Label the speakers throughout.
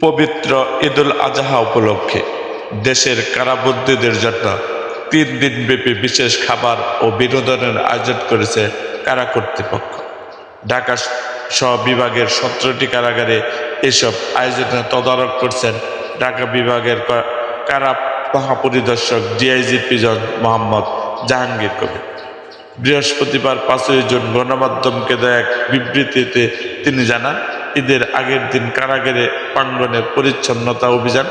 Speaker 1: পবিত্র ঈদুল আজহা উপলক্ষে দেশের কারাবন্দীদের জন্য তিন দিন ব্যাপী বিশেষ খাবার ও বিনোদনের আয়োজন করেছে কারা কর্তৃপক্ষ। ঢাকা সহ বিভাগের সতেরোটি কারাগারে এসব আয়োজনে তদারক করছেন ঢাকা বিভাগের কারা মহাপরিদর্শক ডিআইজি পিজন মোহাম্মদ জাহাঙ্গীর কবির। বৃহস্পতিবার পাঁচই জুন গণমাধ্যমকে দেয়া এক বিবৃতিতে তিনি জানান ঈদের আগের দিন কারাগারে প্রাঙ্গনে পরিচ্ছন্নতা অভিযান,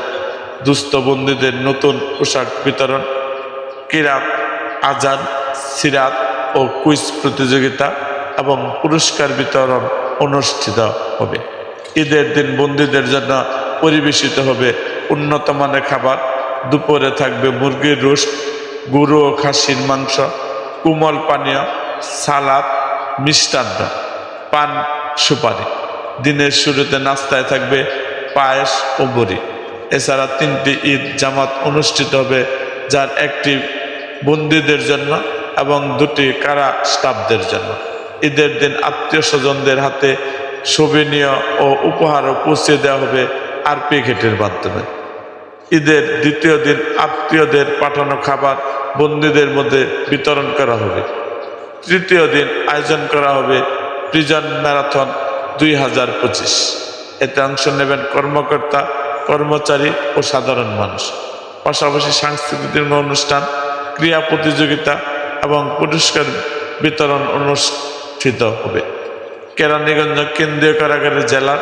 Speaker 1: দুস্থ বন্দীদের নতুন পোশাক বিতরণ, কিরাত, আজান, সিরাত ও কুইজ প্রতিযোগিতা এবং পুরস্কার বিতরণ অনুষ্ঠিত হবে। ঈদের দিন বন্দীদের জন্য পরিবেশিত হবে উন্নত মানের খাবার, দুপুরে থাকবে মুরগির রোস্ট গরু ও খাসির মাংস, কোমল পানীয়, সালাদ, মিষ্টান্ন, পান সুপারি। দিনের শুরুতে নাস্তায় থাকবে পায়েস ও বড়ি। এছাড়া তিনটি ঈদ জামাত অনুষ্ঠিত হবে, যার একটি বন্দীদের জন্য এবং দুটি কারা স্টাফদের জন্য। ঈদের দিন আত্মীয় স্বজনদের হাতে শোভনীয় ও উপহারও পৌঁছে দেওয়া হবে আরপি ঘেটের মাধ্যমে। ঈদের দ্বিতীয় দিন আত্মীয়দের পাঠানো খাবার বন্দীদের মধ্যে বিতরণ করা হবে। তৃতীয় দিন আয়োজন করা হবে প্রিজন ম্যারাথন দুই হাজার পঁচিশ। এতে অংশ নেবেন কর্মকর্তা, কর্মচারী ও সাধারণ মানুষ। পাশাপাশি সাংস্কৃতিক অনুষ্ঠান ক্রীড়া প্রতিযোগিতা এবং পুরস্কার বিতরণ অনুষ্ঠিত হবে। কেরানীগঞ্জ কেন্দ্রীয় কারাগারের জেলার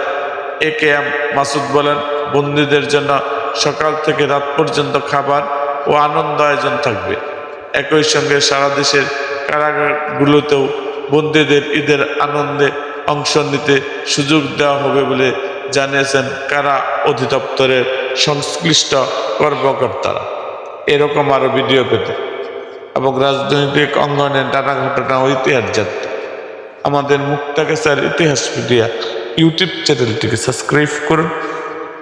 Speaker 1: এ কে এম মাসুদ বলেন, বন্দীদের জন্য সকাল থেকে রাত পর্যন্ত খাবার ও আনন্দ আয়োজন থাকবে। একই সঙ্গে সারা দেশের কারাগারগুলোতেও বন্দীদের ঈদের আনন্দে অংশ নিতে সুযোগ দেওয়া হবে বলে জানিয়েছেন কারা অধিদপ্তরের সংশ্লিষ্ট কর্মকর্তারা। এরকম আরও ভিডিও পেতে এবং রাজনৈতিক অঙ্গনে নানা ঘটনা ইতিহাস জানতে আমাদের মুক্তাকেশার ইতিহাস মিডিয়া ইউটিউব চ্যানেলটিকে সাবস্ক্রাইব করুন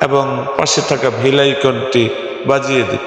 Speaker 1: এবং পাশে থাকা বেল আইকনটি বাজিয়ে দিন।